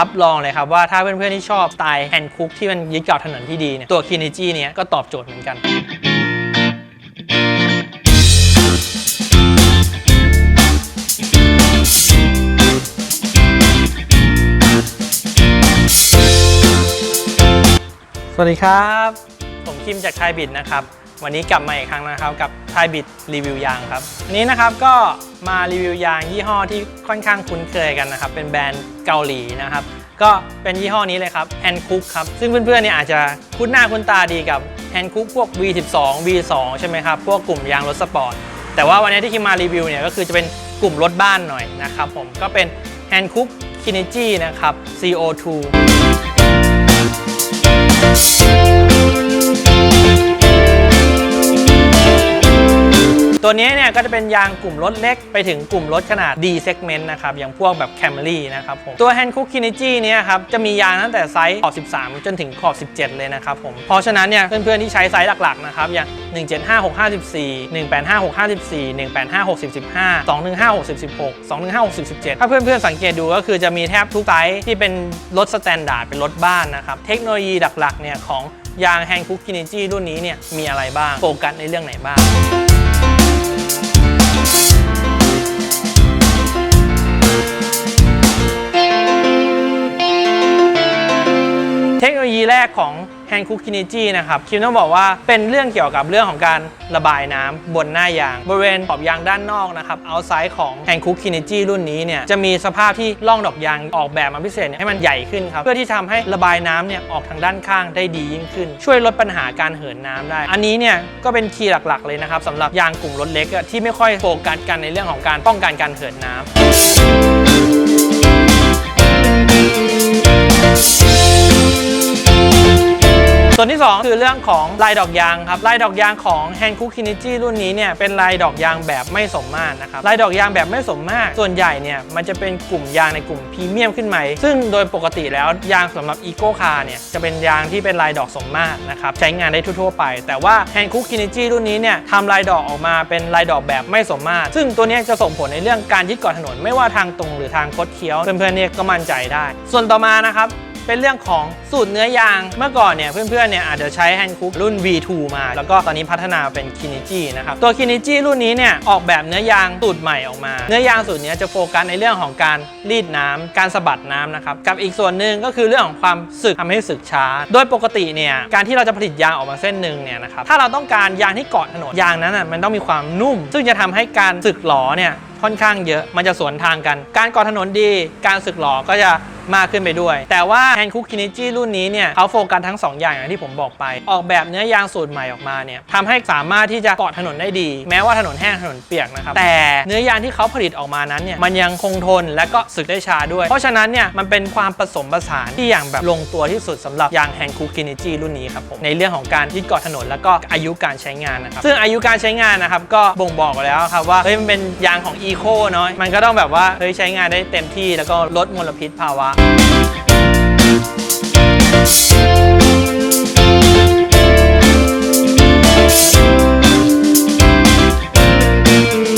รับรองเลยครับว่าถ้าเพื่อนๆที่ชอบสไตล์แฮนด์คุกที่มันยึดเกาะถนนที่ดีเนี่ยตัวคินิจีเนี้ยก็ตอบโจทย์เหมือนกัน สวัสดีครับ ผมคิมจากไทยบิดนะครับ วันนี้กลับมาอีกครั้งนะครับกับไทยบิดรีวิวยางครับวันนี้นะครับก็มารีวิวยางยี่ห้อที่ค่อนข้างคุ้นเคยกันนะครับ เป็นแบรนด์เกาหลีนะครับ ก็เป็นยี่ห้อนี้เลยครับแฮนคุกครับ ซึ่งเพื่อนๆเนี่ยอาจจะคุ้นหน้าคุ้นตาดีกับแฮนคุกพวก V12 V2 ใช่ไหมครับ พวกกลุ่มยางรถสปอร์ต แต่ว่าวันนี้ที่คิมมารีวิวเนี่ยก็คือจะเป็นกลุ่มรถบ้านหน่อยนะครับผมก็เป็นแฮนคุกคินิจีนะครับ CO2 ตัวนี้เนี่ยก็จะเป็นยางกลุ่มรถเล็กไปถึงกลุ่มรถขนาด D segment นะครับอย่างพวกแบบ Camry นะครับผมตัว Hankook Kinegy เนี่ยครับจะมียางตั้งแต่ไซส์ขอบ 13 จนถึงขอบ 17 เลยนะครับผมเพราะฉะนั้นเนี่ยเพื่อนๆที่ใช้ไซส์หลักๆนะครับอย่าง 175 654 185 654 185 615 215 616 215 617 ถ้าเพื่อนๆสังเกตดูก็คือจะมีแทบทุกไซส์ที่เป็นรถสแตนดาร์ดเป็นรถบ้านนะครับเทคโนโลยีหลักๆเนี่ยของยาง Hankook Kinegy รุ่นนี้เนี่ยมีอะไรบ้าง โฟกัสในเรื่องไหนบ้าง แรกของ Hankook Kinegy นะครับคิมต้องบอกว่าเป็นเรื่องเกี่ยวกับเรื่องของการระบายน้ำบนหน้ายาง บริเวณขอบยางด้านนอกนะครับเอาไซด์ของ Hankook Kinegy รุ่นนี้เนี่ยจะมีสภาพที่ร่องดอกยางออกแบบมาพิเศษให้มันใหญ่ขึ้นครับเพื่อที่ทำให้ระบายน้ำเนี่ยออกทางด้านข้างได้ดียิ่งขึ้น ช่วยลดปัญหาการเหินน้ำได้ อันนี้เนี่ยก็เป็นคีย์หลักๆ เลยนะครับสำหรับยางกลุ่มรถเล็กที่ไม่ค่อยโฟกัสกันในเรื่องของการป้องกันการเหินน้ำ ส่วนที่ 2 คือเรื่องของลายดอกยางครับลายดอกยางของ Hankook Kinegy รุ่นนี้เนี่ยเป็นลายดอกยางแบบไม่สมมาตรนะครับลายดอกยางแบบไม่สมมาตรส่วนใหญ่เนี่ยมันจะเป็นกลุ่มยางในกลุ่มพรีเมียมขึ้นมาซึ่งโดยปกติแล้วยางสำหรับ Eco Car เนี่ยจะเป็นยางที่เป็นลายดอกสมมาตรนะครับใช้งานได้ทั่วไป แต่ว่า Hankook Kinegy รุ่นนี้เนี่ยทำลายดอกออกมาเป็นลายดอกแบบไม่สมมาตรซึ่งตัวนี้จะส่งผลในเรื่องการยึดเกาะถนน ไม่ว่าทางตรงหรือทางคดเคี้ยวเพื่อนๆเนี่ยก็มั่นใจได้ ส่วนต่อมานะครับ เป็นเรื่องของสูตรเนื้อยาง เมื่อก่อนเนี่ยเพื่อนๆเนี่ยอาจจะใช้แฮนด์คุกรุ่น V2 มา แล้วก็ตอนนี้พัฒนาเป็นคินิจินะครับ ตัวคินิจิรุ่นนี้เนี่ยออกแบบเนื้อยางสูตรใหม่ออกมา เนื้อยางสูตรนี้จะโฟกัสในเรื่องของการรีดน้ำการสะบัดน้ำนะครับ กับอีกส่วนหนึ่งก็คือเรื่องของความสึกทำให้สึกช้า โดยปกติเนี่ยการที่เราจะผลิตยางออกมาเส้นหนึ่งเนี่ยนะครับ ถ้าเราต้องการยางที่เกาะถนนยางนั้นอะมันต้องมีความนุ่ม ซึ่งจะทำให้การสึกหลอเนี่ยค่อนข้างเยอะ มันจะสวนทางกัน การก่อถนนดี การสึกหลอก็จะ มากขึ้นไปด้วย แต่ว่า Hankook Kinegy รุ่นนี้เนี่ยเขาโฟกัสทั้ง 2 อย่างอย่างที่ผมบอกไป ออกแบบเนื้อยางสูตรใหม่ออกมาเนี่ยทำให้สามารถที่จะเกาะถนนได้ดี แม้ว่าถนนแห้งถนนเปียกนะครับแต่เนื้อยางที่เขาผลิตออกมานั้นเนี่ยมันยังคงทนและก็สึกได้ช้าด้วย เพราะฉะนั้นเนี่ยมันเป็นความผสมผสานที่อย่างแบบลงตัวที่สุดสำหรับยาง Hankook Kinegy รุ่นนี้ครับผมในเรื่องของการยึดเกาะถนนแล้วก็อายุการใช้งานนะครับซึ่งอายุการใช้งานนะครับก็บ่งบอกแล้วครับว่าเฮ้ยมันเป็นยางของ Eco เนาะมันก็ต้องแบบว่าเฮ้ยใช้งานได้เต็มที่แล้วก็ลดมลพิษภาวะ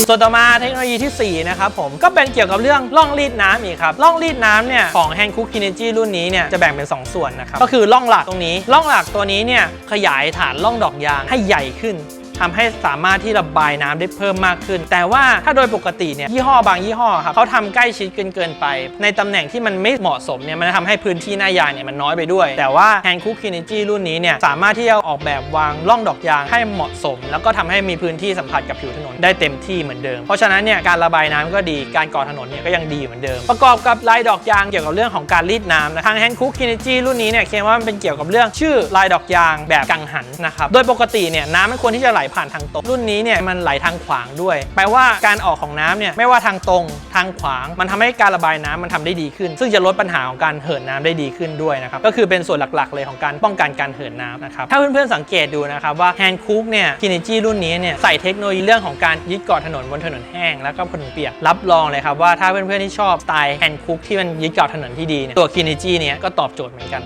ส่วนต่อมาเทคโนโลยีที่ 4 นะครับผมก็เป็นเกี่ยวกับเรื่องล่องรีดน้ำอีกครับล่องรีดน้ำเนี่ยของ Hankook Kinegy รุ่นนี้เนี่ยจะแบ่งเป็น 2 ส่วนนะครับ ก็คือล่องหลักตรงนี้ล่องหลักตัวนี้เนี่ยขยายฐานล่องดอกยางให้ใหญ่ขึ้น ทำให้สามารถที่ระบายน้ำได้เพิ่มมากขึ้น แต่ว่าถ้าโดยปกติเนี่ยยี่ห้อบางยี่ห้อครับเขาทำใกล้ชิดเกินเกินไป ในตำแหน่งที่มันไม่เหมาะสมเนี่ยมันจะทำให้พื้นที่หน้ายางเนี่ยมันน้อยไปด้วย แต่ว่า Hankook Kinegy รุ่นนี้เนี่ยสามารถที่จะออกแบบวางล่องดอกยางให้เหมาะสม แล้วก็ทำให้มีพื้นที่สัมผัสกับผิวถนนได้เต็มที่เหมือนเดิม เพราะฉะนั้นเนี่ยการระบายน้ำก็ดีการก่อถนนเนี่ยก็ยังดีเหมือนเดิม ประกอบกับลายดอกยางเกี่ยวกับเรื่องของการรีดน้ำนะทาง Hankook Kinegy รุ่นนี้เนี่ยเคลมว่ามันเป็นเกี่ยวกับเรื่องชื่อลายดอกยางแบบกังหันนะครับโดยปกติเนี่ยน้ำไม่ควรที่จะไหลผ่านทางตรง รุ่นนี้เนี่ยมันไหลทางขวางด้วย แปลว่าการออกของน้ำเนี่ยไม่ว่าทางตรงทางขวาง มันทำให้การระบายน้ำมันทำได้ดีขึ้น ซึ่งจะลดปัญหาของการเหินน้ำได้ดีขึ้นด้วยนะครับก็คือเป็นส่วนหลักๆ เลยของการป้องกันการเหินน้ำนะครับถ้าเพื่อนๆสังเกตดูนะครับว่า Hankook เนี่ย Kinegy รุ่นนี้เนี่ยใส่เทคโนโลยีเรื่องของการยึดเกาะถนนบนถนนแห้งแล้วก็ถนนเปียกรับรองเลยครับว่าถ้าเพื่อนๆที่ชอบสไตล์ Hankook ที่มันยึดเกาะถนนที่ดีเนี่ยตัว Kinegy เนี่ยก็ตอบโจทย์เหมือนกัน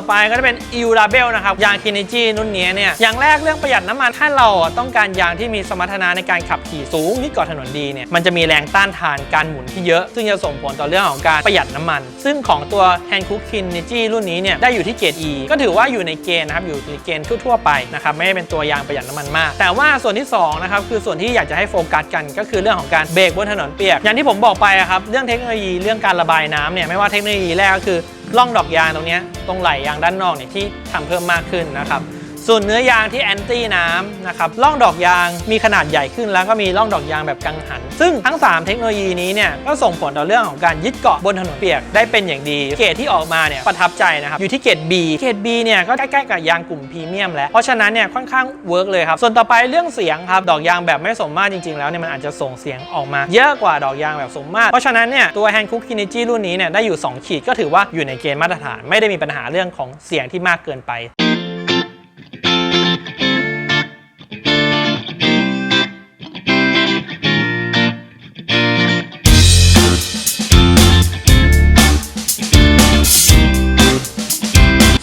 ต่อไปก็จะเป็น e u l a b e l นะครับยาง Kineji รุ่นนี้เนี่ยอย่างแรกเรื่องประหยัดน้ำมันถ้าเราต้องการยางที่มีสมรรถนะในการขับขี่สูงที่เกาะถนนดีเนี่ยมันจะมีแรงต้านทานการหมุนที่เยอะ ซึ่งจะส่งผลต่อเรื่องของการประหยัดน้ำมัน ซึ่งของตัว Hankook Kineji รุ่นนี้เนี่ยได้อยู่ที่เกรด E ก็ถือว่าอยู่ในเกณฑ์นะครับอยู่ในเกณฑ์ทั่วๆไปนะครับไม่ได้เป็นตัวยางประหยัดน้ำมันมาก แต่ว่าส่วนที่สองนะครับคือส่วนที่อยากจะให้โฟกัสกันก็คือเรื่องของการเบรกบนถนนเปียกอย่างที่ผมบอกไปอะครับเรื่องเทคโนโลยีเรื่องการระบายน้ำเนี่ยไม่ว่าเทคโนโลยีแรกก็คือ ร่องดอกยางตรงนี้ตรงไหลยางด้านนอกเนี่ยที่ทำเพิ่มมากขึ้นนะครับ ส่วนเนื้อยางที่แอนตี้น้ำนะครับร่องดอกยางมีขนาดใหญ่ขึ้นแล้วก็มีร่องดอกยางแบบกังหัน ซึ่งทั้ง 3 เทคโนโลยีนี้เนี่ยก็ส่งผลต่อเรื่องของการยึดเกาะบนถนนเปียกได้เป็นอย่างดี เกรดที่ออกมาเนี่ยประทับใจนะครับอยู่ที่เกรด B เกรด B เนี่ยก็ใกล้ๆกับยางกลุ่มพรีเมียมแล้ว เพราะฉะนั้นเนี่ยค่อนข้างเวิร์กเลยครับส่วนต่อไปเรื่องเสียงครับดอกยางแบบไม่สมมาตรจริงๆ แล้วเนี่ยมันอาจจะส่งเสียงออกมา เยอะกว่าดอกยางแบบสมมาตรเพราะฉะนั้นเนี่ยตัว Hankook Kineji รุ่นนี้เนี่ยได้อยู่ 2 ขีดก็ถือว่าอยู่ในเกณฑ์มาตรฐาน ไม่ได้มีปัญหาเรื่องของเสียงที่มากเกินไป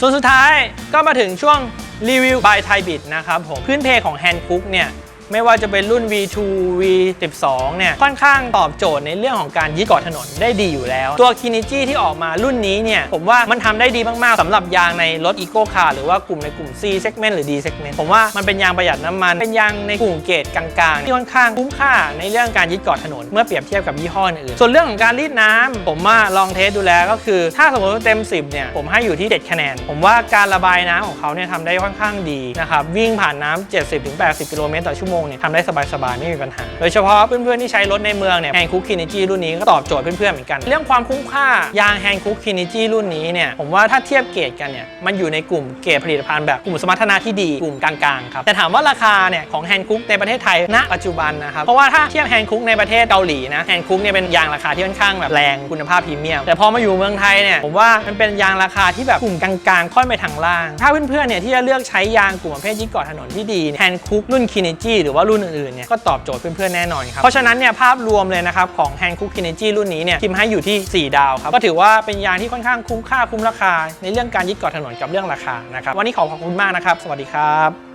ส่วนสุดท้ายก็มาถึงช่วงรีวิวบายไทยบิดนะครับผมพื้นเพของแฮนด์คุกเนี่ย ไม่ว่าจะเป็นรุ่น V2 V12 เนี่ยค่อนข้างตอบโจทย์ในเรื่องของการยึดเกาะถนนได้ดีอยู่แล้ว ตัว Kiniji ที่ออกมารุ่นนี้เนี่ยผมว่ามันทำได้ดีมาก ๆสำหรับยางในรถ Eco Car หรือว่ากลุ่มในกลุ่ม C segment หรือ D segment ผมว่ามันเป็นยางประหยัดน้ำมัน เป็นยางในกลุ่มเกรดกลางๆ ที่ค่อนข้างคุ้มค่าในเรื่องการยึดเกาะถนน เมื่อเปรียบเทียบกับยี่ห้ออื่นส่วนเรื่องของการรีดน้ำผมว่าลองเทสดูแล้วก็คือ ถ้าสมมติว่าเต็ม 10เนี่ยผมให้อยู่ที่ 7 คะแนน ผมว่าการระบายน้ำของเขาเนี่ยทำได้ค่อนข้างดีนะครับวิ่งผ่านน้ำ70-80 กิโลเมตรต่อชั่วโมงเนี่ยทำได้สบายๆ ไม่มีปัญหา โดยเฉพาะเพื่อนๆ ที่ใช้รถในเมืองเนี่ยแฮนคุกคินิจีรุ่นนี้ก็ตอบโจทย์เพื่อนๆ เหมือนกัน เรื่องความคุ้มค่ายางแฮนคุกคินิจีรุ่นนี้เนี่ยผมว่าถ้าเทียบเกรดกันเนี่ยมันอยู่ในกลุ่มเกรดผลิตภัณฑ์แบบกลุ่มสมรรถนะที่ดีกลุ่มกลางๆครับแต่ถามว่าราคาเนี่ยของแฮนคุกในประเทศไทยณปัจจุบันนะครับเพราะว่าถ้าเทียบแฮนคุกในประเทศเกาหลีนะแฮนคุกเนี่ยเป็นยางราคาที่ค่อนข้างแบบแรงคุณภาพพรีเมียมแต่พอมาอยู่เมืองไทยเนี่ยผมว่ามันเป็นยางราคาที่แบบกลุ่มกลางๆค่อยไปทางล่าง ถ้าเพื่อนๆเนี่ยที่จะเลือกใช้ยางกลุ่มประเภทยึดเกาะถนนที่ดีแฮนคุกรุ่นคินิจีหรือว่ารุ่นอื่นๆเนี่ยก็ตอบโจทย์เพื่อนๆแน่นอนครับ เพราะฉะนั้นเนี่ยภาพรวมเลยนะครับของแฮนคุกคินิจีรุ่นนี้เนี่ยพิมให้อยู่ที่ 4 ดาวครับ ก็ถือว่าเป็นยางที่ค่อนข้างคุ้มค่าคุ้มราคา ในเรื่องการยึดเกาะถนนกับเรื่องราคานะครับ วันนี้ขอขอบคุณมากนะครับ สวัสดีครับ